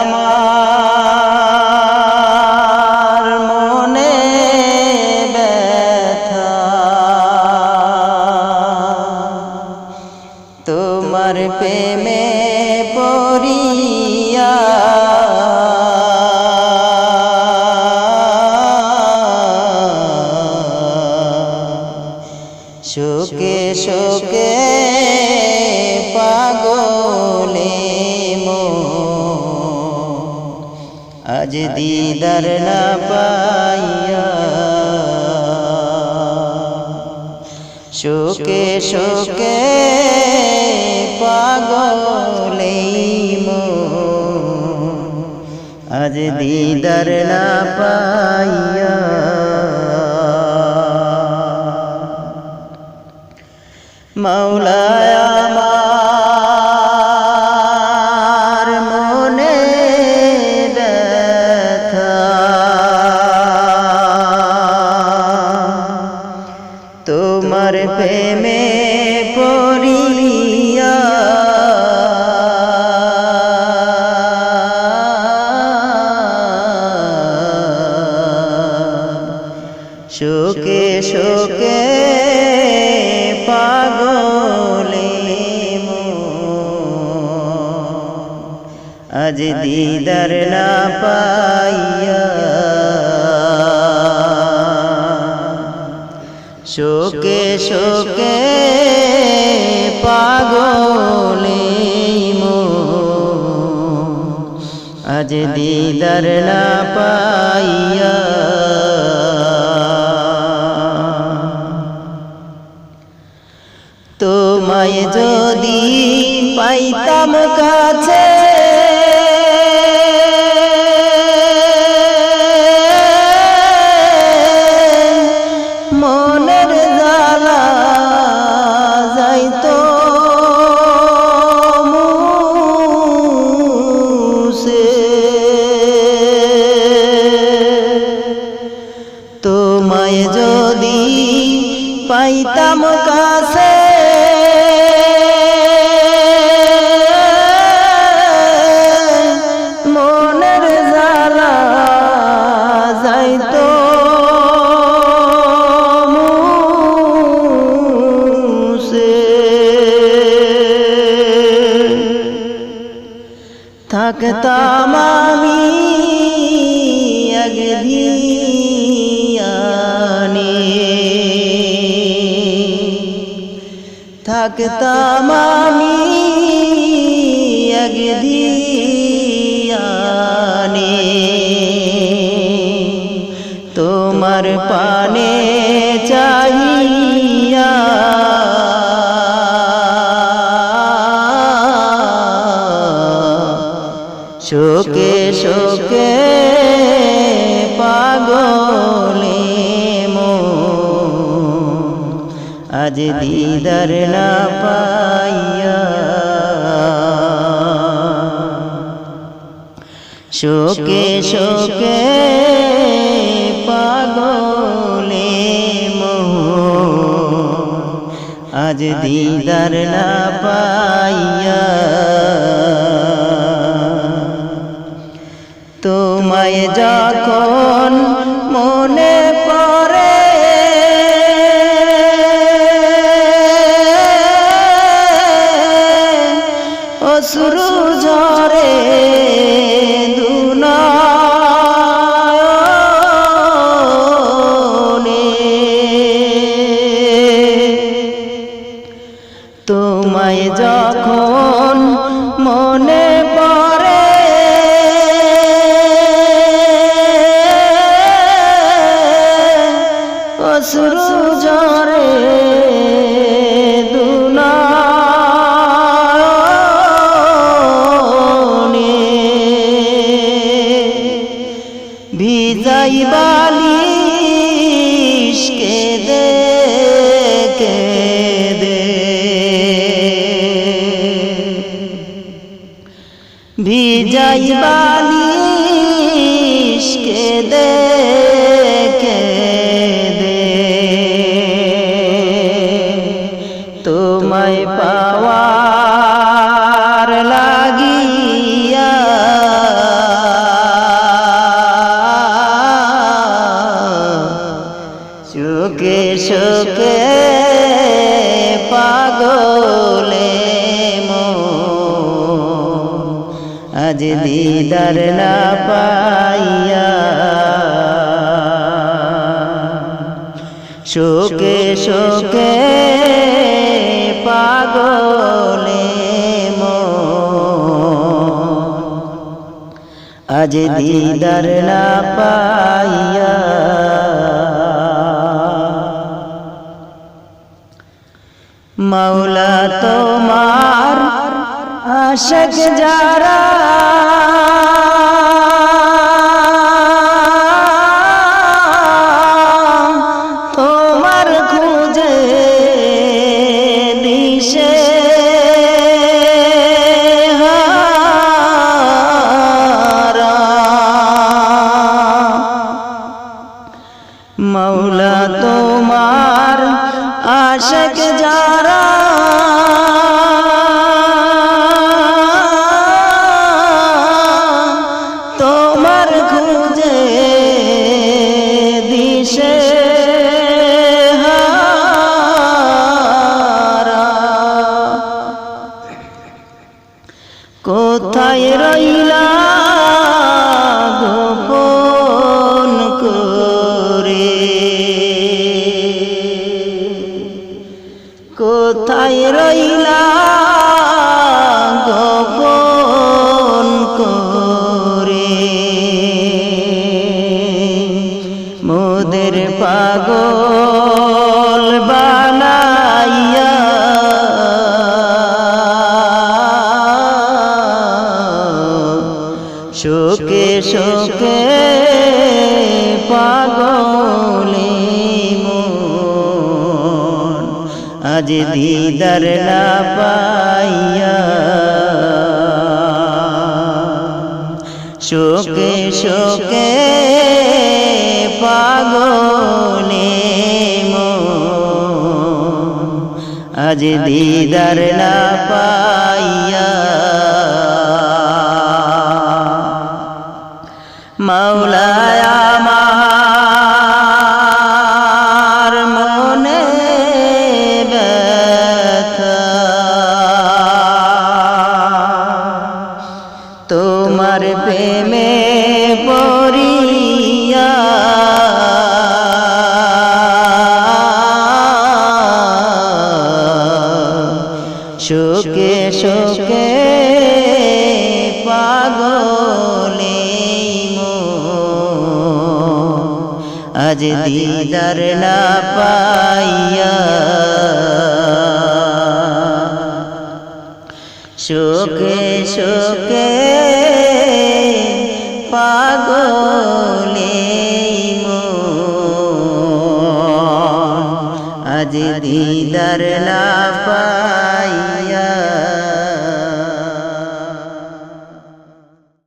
আমার মনে ব্যথা। তোমার প্রেমে পড়িয়া আজ দিদার না পাইয়া শোকে শোকে পাগলে আজ দিদার না পাইয়া মাওলায় শোকে শোকে পাগলে আজ দিদার না পাইয়া শোকে শোকে পাগলে আজ দিদার না পাইয়া তোমায় যদি পাইতাম কাছে। তোমায় যদি পাইতাম কাছে থাকতাম আমি আগধিয়ানে থাকতাম আমি আগধিয়ানে শোকে শোকে পাগলে মো। আজ দিদার না পাইয়া। শোকে শোকে পাগলে মো। আজ দিদার না পাইয়া। ঝরে ভিজাই সুখে পাগলে আজ দিদার না পাইয়া শোকে শোকে পাগলে আজ দিদার না পাইয়া আশক যারা তোমার খুঁজে দিশে মৌলা তোমার আশক যারা কোথায় রইলা গোপন করে? মোদের পাগল বানাইয়া শোকে শোকে আজ দিদার না পাইয়া। শোকে শোকে পাগলে মো আজ দিদার না আজ দিদার না পাইয়া শোকে শোকে পাগলে আজ দিদার না পাইয়া